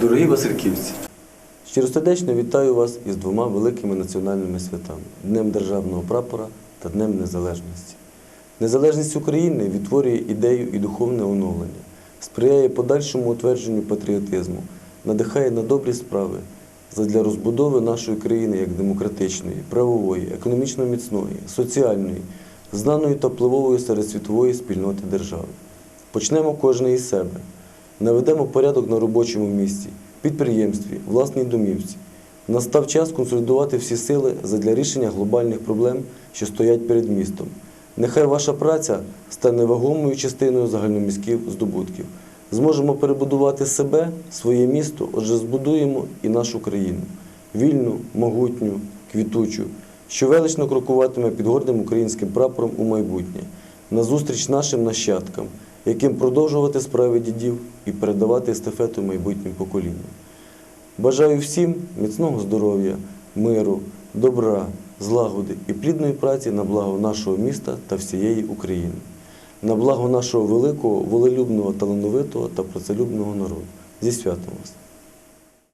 Дорогі Васильківці, Щиросердечно вітаю вас із двома великими національними святами Днем Державного прапора та Днем Незалежності. Незалежність України відтворює ідею і духовне оновлення, сприяє подальшому утвердженню патріотизму, надихає на добрі справи задля розбудови нашої країни як демократичної, правової, економічно міцної, соціальної, знаної та впливової серед світової спільноти держави. Почнемо кожен із себе. Наведемо порядок на робочому місці, підприємстві, власній домівці. Настав час консолідувати всі сили задля рішення глобальних проблем, що стоять перед містом. Нехай ваша праця стане вагомою частиною загальноміських здобутків. Зможемо перебудувати себе, своє місто, отже, збудуємо і нашу країну вільну, могутню, квітучу, що велично крокуватиме під гордим українським прапором у майбутнє, назустріч нашим нащадкам, яким продовжувати справи дідів і передавати естафету майбутнім поколінням. Бажаю всім міцного здоров'я, миру, добра, злагоди і плідної праці на благо нашого міста та всієї України, на благо нашого великого, волелюбного, талановитого та працелюбного народу. Зі святом вас!